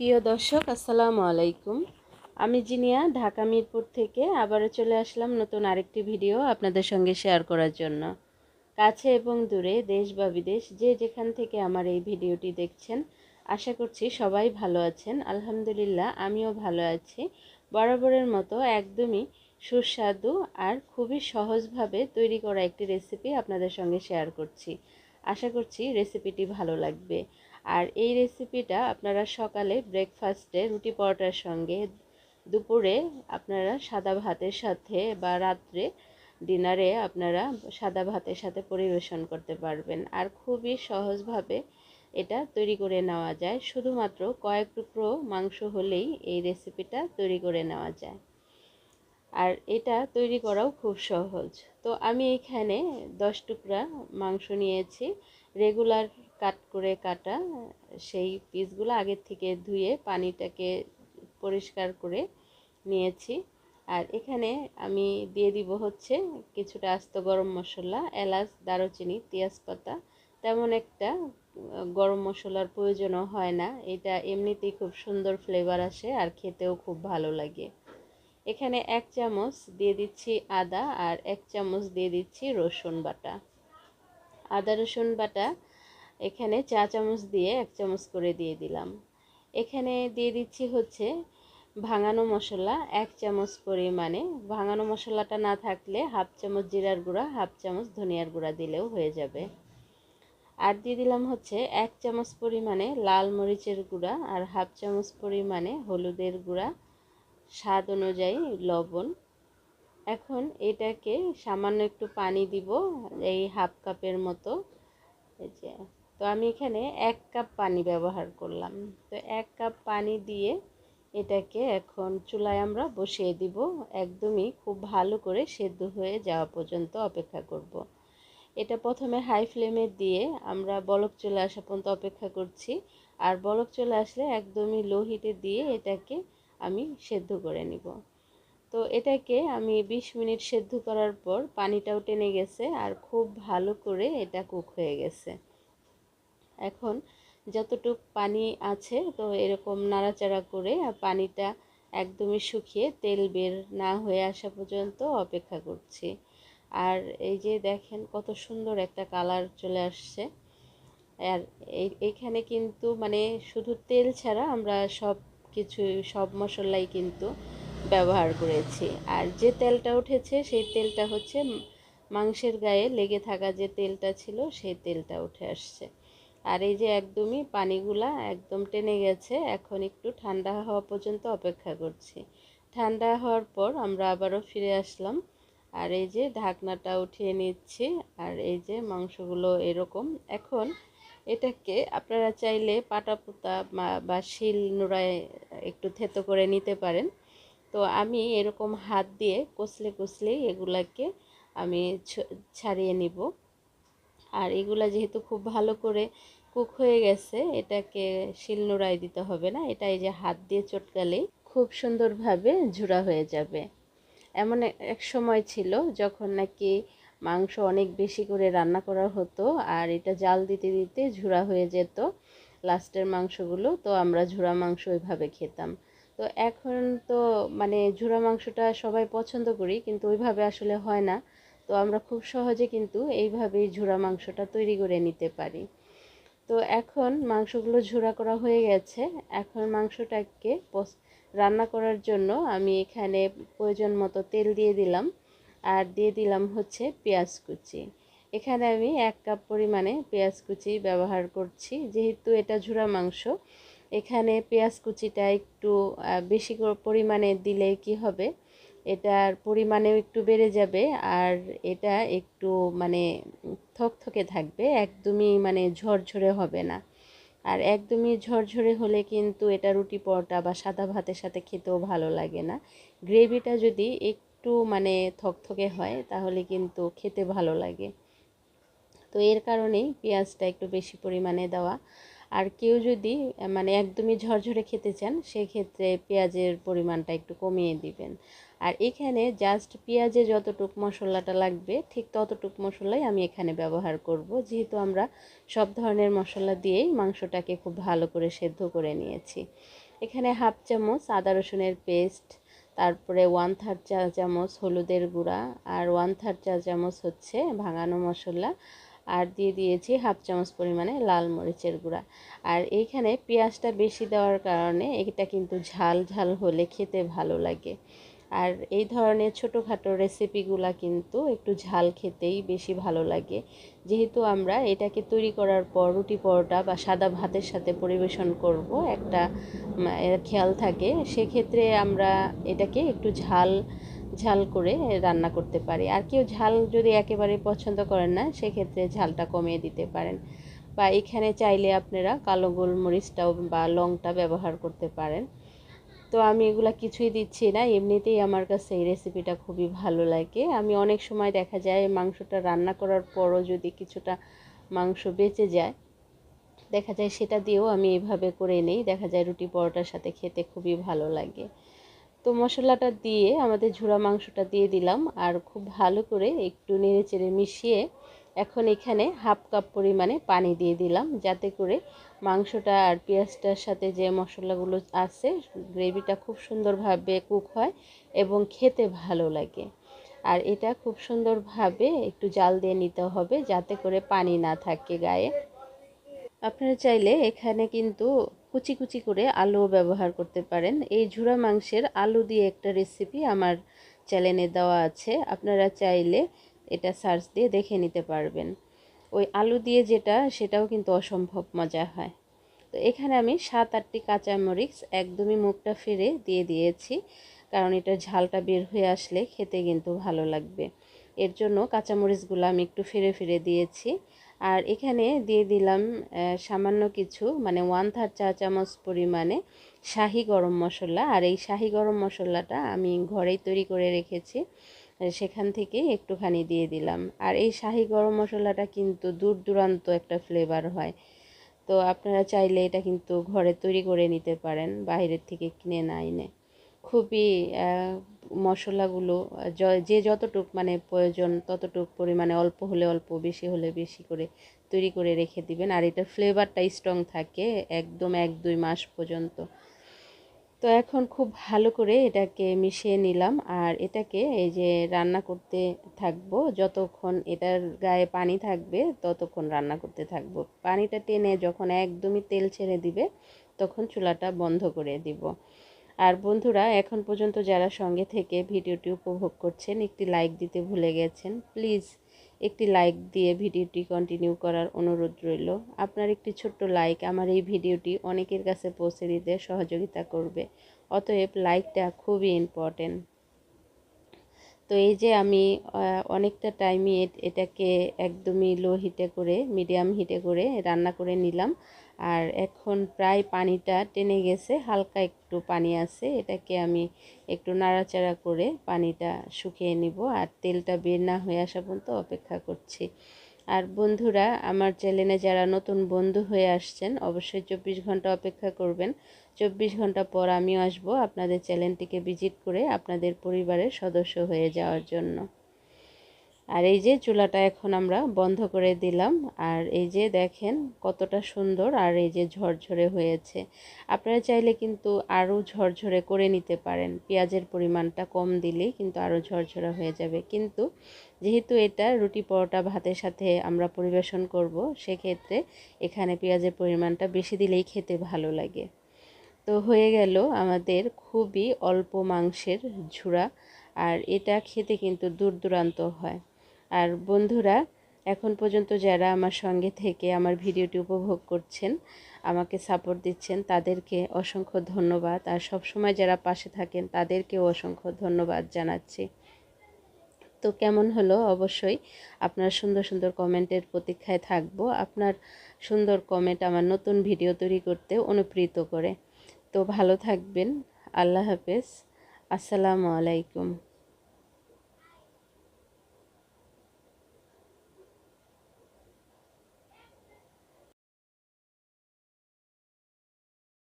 প্রিয় দর্শক, আসসালামু আলাইকুম। আমি জিনিয়া, ঢাকা মিরপুর থেকে আবারও চলে আসলাম নতুন আরেকটি ভিডিও আপনাদের সঙ্গে শেয়ার করার জন্য। কাছে এবং দূরে, দেশ বা বিদেশ, যে যেখান থেকে আমার এই ভিডিওটি দেখছেন, আশা করছি সবাই ভালো আছেন। আলহামদুলিল্লাহ, আমিও ভালো আছি। বরাবরের মতো একদমই সুস্বাদু আর খুবই সহজভাবে তৈরি করা একটি রেসিপি আপনাদের সঙ্গে শেয়ার করছি। আশা করছি রেসিপিটি ভালো লাগবে। আর এই রেসিপিটা আপনারা সকালে ব্রেকফাস্টে রুটি পরোটার সঙ্গে, দুপুরে আপনারা সাদা ভাতের সাথে বা রাত্রে ডিনারে আপনারা সাদা ভাতের সাথে পরিবেশন করতে পারবেন। আর খুবই সহজভাবে এটা তৈরি করে নেওয়া যায়। শুধুমাত্র কয়েক টুকরো মাংস হলেই এই রেসিপিটা তৈরি করে নেওয়া যায়। আর এটা তৈরি করাও খুব সহজ। তো আমি এখানে দশ টুকরা মাংস নিয়েছি। রেগুলার কাট করে কাটা, সেই পিসগুলো আগের থেকে ধুয়ে পানিটাকে পরিষ্কার করে নিয়েছি। আর এখানে আমি দিয়ে দিব হচ্ছে কিছুটা আস্ত গরম মশলা, এলাচ, দারুচিনি, তেজপাতা। তেমন একটা গরম মশলার প্রয়োজনও হয় না। এটা এমনিতেই খুব সুন্দর ফ্লেভার আসে আর খেতেও খুব ভালো লাগে। এখানে এক চামচ দিয়ে দিচ্ছি আদা আর এক চামচ দিয়ে দিচ্ছি রসুন বাটা। আদা রসুন বাটা এখানে চা চামচ দিয়ে এক চামচ করে দিয়ে দিলাম। এখানে দিয়ে দিচ্ছি হচ্ছে ভাঙানো মশলা এক চামচ পরিমাণে। ভাঙানো মশলাটা না থাকলে হাফ চামচ জিরার গুঁড়া, হাফ চামচ ধনিয়ার গুঁড়া দিলেও হয়ে যাবে। আর দিয়ে দিলাম হচ্ছে এক চামচ পরিমাণে লাল মরিচের গুঁড়া আর হাফ চামচ পরিমাণে হলুদের গুঁড়া। স্বাদ অনুযায়ী লবণ। এখন এটাকে সামান্য একটু পানি দিব, এই হাফ কাপের মতো। এই যে তো আমি এখানে এক কাপ পানি ব্যবহার করলাম। তো এক কাপ পানি দিয়ে এটাকে এখন চুলায় আমরা বসিয়ে দিব। একদমই খুব ভালো করে সেদ্ধ হয়ে যাওয়া পর্যন্ত অপেক্ষা করব। এটা প্রথমে হাই ফ্লেমে দিয়ে আমরা বলক চলে আসা পর্যন্ত অপেক্ষা করছি। আর বলক চলে আসলে একদমই লো হিটে দিয়ে এটাকে আমি সেদ্ধ করে নিব। তো এটাকে আমি ২০ মিনিট সেদ্ধ করার পর পানিটাও টেনে গেছে আর খুব ভালো করে এটা কুক হয়ে গেছে। এখন যতটুক পানি আছে তো এরকম নাড়াচাড়া করে পানিটা একদমই শুকিয়ে তেল বের না হয়ে আসা পর্যন্ত অপেক্ষা করছি। আর এই যে দেখেন কত সুন্দর একটা কালার চলে আসছে। আর এইখানে কিন্তু মানে শুধু তেল ছাড়া আমরা সব কিছু সব মশলাই কিন্তু ব্যবহার করেছি। আর যে তেলটা উঠেছে সেই তেলটা হচ্ছে মাংসের গায়ে লেগে থাকা যে তেলটা ছিল সেই তেলটা উঠে আসছে। আর এই যে একদমই পানিগুলা একদম টেনে গেছে, এখন একটু ঠান্ডা হওয়া পর্যন্ত অপেক্ষা করছি। ঠান্ডা হওয়ার পর আমরা আবারও ফিরে আসলাম। আর এই যে ঢাকনাটা উঠিয়ে নিচ্ছি, আর এই যে মাংসগুলো এরকম। এখন এটাকে আপনারা চাইলে পাটা পুতা বা শিল নোড়ায় একটু থেতো করে নিতে পারেন। তো আমি এরকম হাত দিয়ে কষলে কষলেই এগুলাকে আমি ছাড়িয়ে নিব। আর এগুলা যেহেতু খুব ভালো করে কুক হয়ে গেছে, এটাকে শিল নোড়ায় দিতে হবে না, এটা এই যে হাত দিয়ে চটকালেই খুব সুন্দরভাবে ঝুরা হয়ে যাবে। এমন এক সময় ছিল যখন নাকি মাংস অনেক বেশি করে রান্না করা হতো আর এটা জাল দিতে দিতে ঝুরা হয়ে যেত লাস্টের মাংসগুলো, তো আমরা ঝুরা মাংস ওইভাবে খেতাম। তো এখন তো মানে ঝুরা মাংসটা সবাই পছন্দ করি, কিন্তু ওইভাবে আসলে হয় না। তো আমরা খুব সহজে কিন্তু এইভাবেই ঝুরা মাংসটা তৈরি করে নিতে পারি। তো এখন মাংসগুলো ঝুরা করা হয়ে গেছে। এখন মাংসটাকে রান্না করার জন্য আমি এখানে প্রয়োজন মতো তেল দিয়ে দিলাম। আর দিয়ে দিলাম হচ্ছে পেঁয়াজ কুচি। এখানে আমি এক কাপ পরিমাণে পেঁয়াজ কুচি ব্যবহার করছি। যেহেতু এটা ঝুরা মাংস, এখানে পেঁয়াজ কুচিটা একটু বেশি পরিমাণে দিলে কি হবে? এটার পরিমাণেও একটু বেড়ে যাবে আর এটা একটু মানে থকথকে থাকবে, একদমই মানে ঝরঝরে হবে না। আর একদমই ঝরঝরে হলে কিন্তু এটা রুটি পরোটা বা সাদা ভাতের সাথে খেতেও ভালো লাগে না। গ্রেভিটা যদি একটু মানে থকথকে হয় তাহলে কিন্তু খেতে ভালো লাগে। তো এর কারণেই পেঁয়াজটা একটু বেশি পরিমাণে দেওয়া। আর কেউ যদি মানে একদমই ঝরঝরে খেতে চান, সেক্ষেত্রে পেঁয়াজের পরিমাণটা একটু কমিয়ে দিবেন। আর এখানে জাস্ট পেঁয়াজে যতটুক মশলাটা লাগবে, ঠিক ততটুক মশলাই আমি এখানে ব্যবহার করব। যেহেতু আমরা সব ধরনের মশলা দিয়েই মাংসটাকে খুব ভালো করে সেদ্ধ করে নিয়েছি। এখানে হাফ চামচ আদা রসুনের পেস্ট, তারপরে ওয়ান থার্ড চা চামচ হলুদের গুঁড়া আর ওয়ান থার্ড চা চামচ হচ্ছে ভাঙানো মশলা। আর দিয়ে দিয়েছি হাফ চামচ পরিমাণে লাল মরিচের গুঁড়া। আর এইখানে পেঁয়াজটা বেশি দেওয়ার কারণে এটা কিন্তু ঝাল ঝাল হলে খেতে ভালো লাগে। আর এই ধরনের ছোটোখাটো রেসিপিগুলা কিন্তু একটু ঝাল খেতেই বেশি ভালো লাগে। যেহেতু আমরা এটাকে তৈরি করার পর রুটি পরোটা বা সাদা ভাতের সাথে পরিবেশন করব, একটা খেয়াল থাকে, সেক্ষেত্রে আমরা এটাকে একটু ঝাল ঝাল করে রান্না করতে পারি। আর কেউ ঝাল যদি একেবারে পছন্দ করেন না, সেক্ষেত্রে ঝালটা কমিয়ে দিতে পারেন। বা এখানে চাইলে আপনারা কালো গোলমরিচটাও বা লংটা ব্যবহার করতে পারেন। তো আমি এগুলা কিছুই দিচ্ছি না। এমনিতেই আমার কাছে এই রেসিপিটা খুবই ভালো লাগে। আমি অনেক সময় দেখা যায় মাংসটা রান্না করার পরও যদি কিছুটা মাংস বেঁচে যায়, দেখা যায় সেটা দিয়েও আমি এভাবে করে নেই। দেখা যায় রুটি পরোটার সাথে খেতে খুবই ভালো লাগে। তো মশলাটা দিয়ে আমাদের ঝুড়া মাংসটা দিয়ে দিলাম আর খুব ভালো করে একটু নেড়ে চেড়ে মিশিয়ে এখন এখানে হাফ কাপ পরিমাণে পানি দিয়ে দিলাম। যাতে করে মাংসটা আর পেঁয়াজটার সাথে যে মশলাগুলো আছে, গ্রেভিটা খুব সুন্দরভাবে কুক হয় এবং খেতে ভালো লাগে। আর এটা খুব সুন্দরভাবে একটু জাল দিয়ে নিতে হবে যাতে করে পানি না থাকে গায়ে। আপনারা চাইলে এখানে কিন্তু কুচি কুচি করে আলুও ব্যবহার করতে পারেন। এই ঝুড়া মাংসের আলু দিয়ে একটা রেসিপি আমার চ্যানেলে দেওয়া আছে। আপনারা চাইলে এটা সার্চ দিয়ে দেখে নিতে পারবেন। ওই আলু দিয়ে যেটা, সেটাও কিন্তু অসম্ভব মজা হয়। তো এখানে আমি সাত আটটি কাঁচামরিচ একদমই মুখটা ফিরে দিয়ে দিয়েছি, কারণ এটা ঝালটা বের হয়ে আসলে খেতে কিন্তু ভালো লাগবে। এর জন্য কাঁচামরিচগুলো আমি একটু ফিরে ফিরে দিয়েছি। আর এখানে দিয়ে দিলাম সামান্য কিছু মানে ওয়ান থার্ড চা চামচ পরিমাণে শাহি গরম মশলা। আর এই শাহি গরম মশলাটা আমি ঘরেই তৈরি করে রেখেছি। সেখান থেকে একটুখানি দিয়ে দিলাম। আর এই শাহি গরম মশলাটা কিন্তু দূর দূরান্ত একটা ফ্লেভার হয়। তো আপনারা চাইলে এটা কিন্তু ঘরে তৈরি করে নিতে পারেন, বাইরের থেকে কিনে না এনে। খুবই মশলাগুলো, যে যতটুক মানে প্রয়োজন ততটুক পরিমাণে অল্প হলে অল্প, বেশি হলে বেশি করে তৈরি করে রেখে দিবেন। আর এটার ফ্লেভারটা স্ট্রং থাকে একদম এক দুই মাস পর্যন্ত। তো এখন খুব ভালো করে এটাকে মিশিয়ে নিলাম। আর এটাকে এই যে রান্না করতে থাকব, যতক্ষণ এটার গায়ে পানি থাকবে ততক্ষণ রান্না করতে থাকব। পানিটা টেনে যখন একদমই তেল ছেড়ে দিবে, তখন চুলাটা বন্ধ করে দিব। আর বন্ধুরা, এখন পর্যন্ত যারা সঙ্গে থেকে ভিডিওটি উপভোগ করছেন, একটি লাইক দিতে ভুলে গেছেন, প্লিজ একটি লাইক দিয়ে ভিডিওটি কন্টিনিউ করার অনুরোধ রইল। আপনার একটি ছোট্ট লাইক আমার এই ভিডিওটি অনেকের কাছে পৌঁছে দিতে সহযোগিতা করবে। অতএব লাইকটা খুবই ইম্পর্টেন্ট তো এই যে আমি অনেকটা টাইমই এটাকে একদমই লো হিটে করে মিডিয়াম হিটে করে রান্না করে নিলাম। আর এখন প্রায় পানিটা টেনে গেছে, হালকা একটু পানি আছে, এটাকে আমি একটু নাড়াচাড়া করে পানিটা শুকিয়ে নিব আর তেলটা বের না হয়ে আসা পর্যন্ত অপেক্ষা করছি। আর বন্ধুরা, আমার চ্যানেলে যারা নতুন বন্ধু হয়ে আসছেন, অবশ্যই চব্বিশ ঘণ্টা অপেক্ষা করবেন। চব্বিশ ঘণ্টা পর আমিও আসব আপনাদের চ্যানেলটিকে ভিজিট করে আপনাদের পরিবারের সদস্য হয়ে যাওয়ার জন্য। আর এই যে চুলাটা এখন আমরা বন্ধ করে দিলাম। আর এই যে দেখেন কতটা সুন্দর আর এই যে ঝরঝরে হয়েছে। আপনারা চাইলে কিন্তু আরও ঝরঝরে করে নিতে পারেন। পেঁয়াজের পরিমাণটা কম দিলেই কিন্তু আরও ঝরঝরা হয়ে যাবে। কিন্তু যেহেতু এটা রুটি পরোটা ভাতের সাথে আমরা পরিবেশন করব, সেক্ষেত্রে এখানে পেঁয়াজের পরিমাণটা বেশি দিলেই খেতে ভালো লাগে। তো হয়ে গেল আমাদের খুবই অল্প মাংসের ঝুড়া আর এটা খেতে কিন্তু দূর দূরান্ত হয়। আর বন্ধুরা, এখন পর্যন্ত যারা আমার সঙ্গে থেকে আমার ভিডিওটি উপভোগ করছেন, আমাকে সাপোর্ট দিচ্ছেন, তাদেরকে অসংখ্য ধন্যবাদ। আর সব সময় যারা পাশে থাকেন, তাদেরকেও অসংখ্য ধন্যবাদ জানাচ্ছি। তো কেমন হলো? অবশ্যই আপনার সুন্দর সুন্দর কমেন্টের প্রতীক্ষায় থাকব। আপনার সুন্দর কমেন্ট আমার নতুন ভিডিও তৈরি করতে অনুপ্রেরিত করে। তো ভালো থাকবেন। আল্লাহ হাফেজ। আসসালামু আলাইকুম।